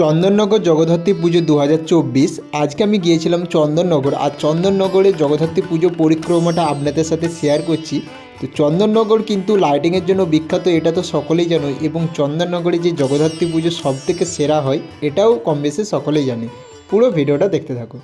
চন্দননগর জগদ্ধাত্রী পুজো দু হাজার চব্বিশ। আজকে আমি গিয়েছিলাম চন্দননগর, আর চন্দননগরে জগদ্ধাত্রী পুজো পরিক্রমাটা আপনাদের সাথে শেয়ার করছি। তো চন্দননগর কিন্তু লাইটিংয়ের জন্য বিখ্যাত, এটা তো সকলেই জানো, এবং চন্দননগরে যে জগদ্ধাত্রী পুজো সব থেকে সেরা হয়, এটাও কম বেশি সকলেই জানে। পুরো ভিডিওটা দেখতে থাকো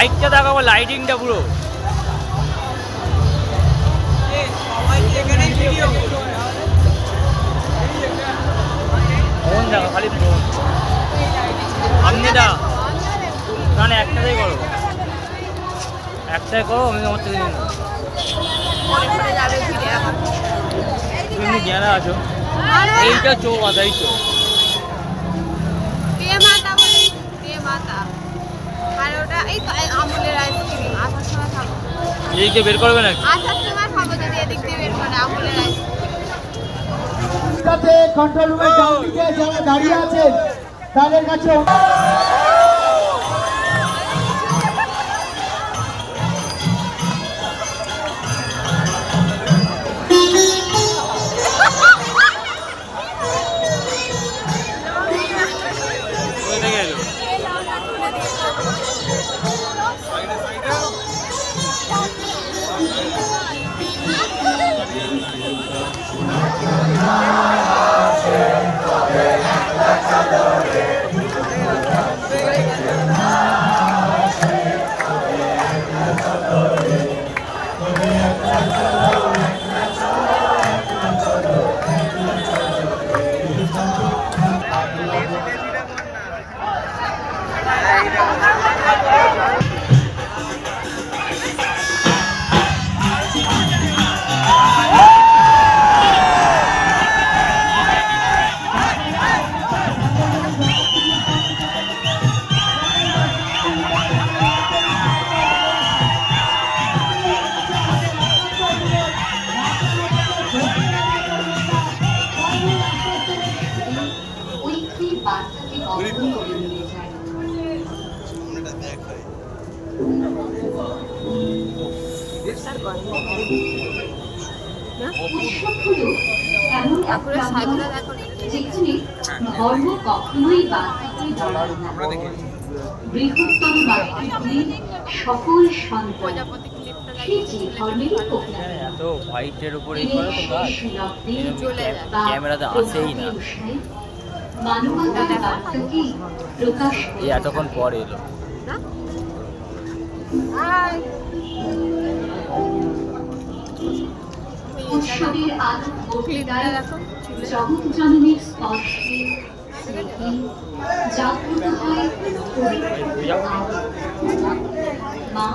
লাইটটা দেখাবো লাইটিংটা পুরো। ফোন দেখো, খালি ফোন করো। একটাই করো, আমি এখন তুমি আছো, এইটা চৌ মাথা এই এই তো এই আমুলের আইসক্রিম আসার সময় খাব। এইটা বের করবে নাকি? আসার সময় খাব যদি এদিক দিয়ে বের করে আমুলের আইসক্রিম কাছে কন্ট্রোল রুমে যাও দিকে যারা দাঁড়িয়ে আছেন তাদের কাছে সাইকেলটা আন্দোলন দেখো যেখানে ধর্ম কখনোই বাধাকে জড়ায় না বৃহত্তম বার্তাগুলি সকল হোয়াইটের উপরে। ক্যামেরাতে আসেই না। এই এতক্ষণ পরে এলো। উৎসবের আলো ক্লিপটা বক্তৃতায় জগৎ জননীর স্পর্শে জাগ্রত হয় মা